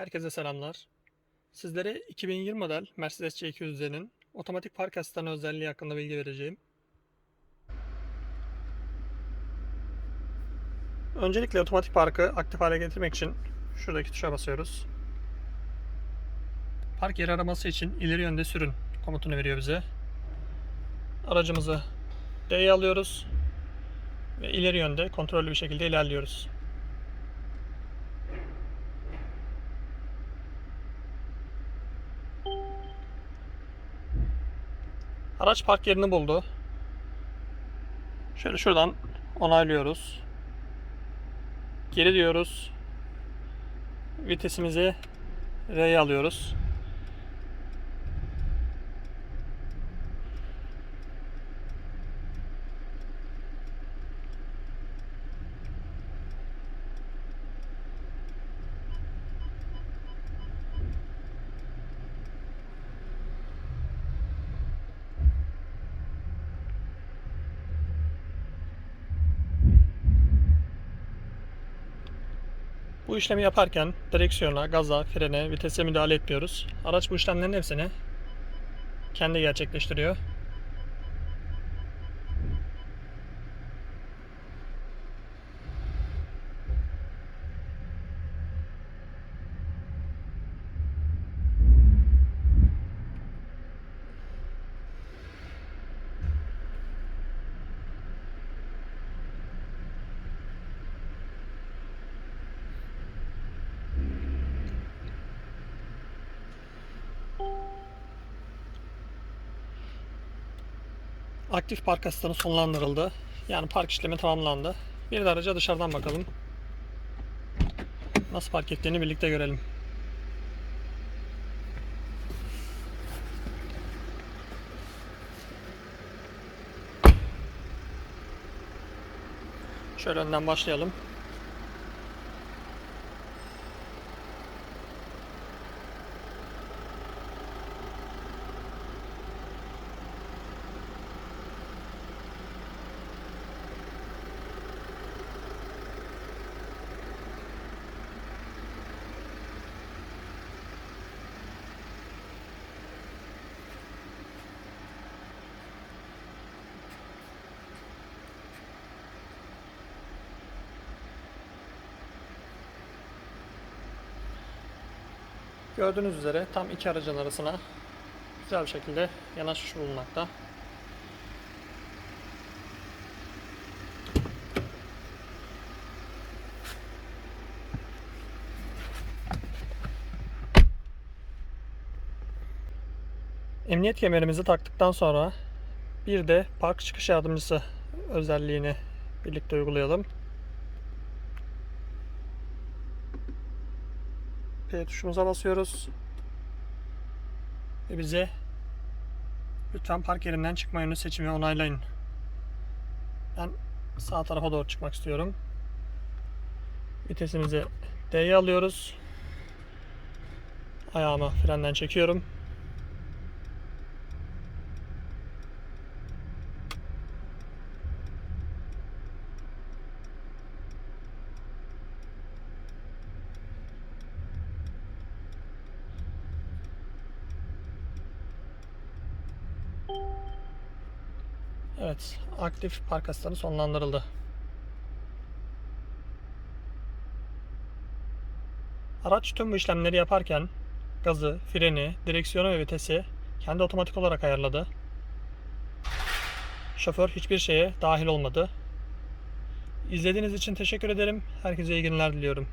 Herkese selamlar. Sizlere 2020 model Mercedes C200'lerin otomatik park asistanı özelliği hakkında bilgi vereceğim. Öncelikle otomatik parkı aktif hale getirmek için şuradaki tuşa basıyoruz. Park yeri araması için ileri yönde sürün komutunu veriyor bize. Aracımızı D'ye alıyoruz ve ileri yönde kontrollü bir şekilde ilerliyoruz. Araç park yerini buldu. Şöyle şuradan onaylıyoruz. Geri diyoruz. Vitesimizi R'ye alıyoruz. Bu işlemi yaparken direksiyona, gaza, frene, vitese müdahale etmiyoruz. Araç bu işlemlerin hepsini kendi gerçekleştiriyor. Aktif park asistanı sonlandırıldı. Yani park işlemi tamamlandı. Bir de araca dışarıdan bakalım. Nasıl park ettiğini birlikte görelim. Şöyle önden başlayalım. Gördüğünüz üzere tam iki aracın arasına güzel bir şekilde yanaşmış bulunmakta. Emniyet kemerimizi taktıktan sonra bir de park çıkış yardımcısı özelliğini birlikte uygulayalım. P tuşumuza basıyoruz. Ve bize lütfen park yerinden çıkma yönü seçimi onaylayın. Ben sağ tarafa doğru çıkmak istiyorum. Vitesimizi D'ye alıyoruz. Ayağımı frenden çekiyorum. Evet, aktif park asistanı sonlandırıldı. Araç tüm bu işlemleri yaparken gazı, freni, direksiyonu ve vitesi kendi otomatik olarak ayarladı. Şoför hiçbir şeye dahil olmadı. İzlediğiniz için teşekkür ederim. Herkese iyi günler diliyorum.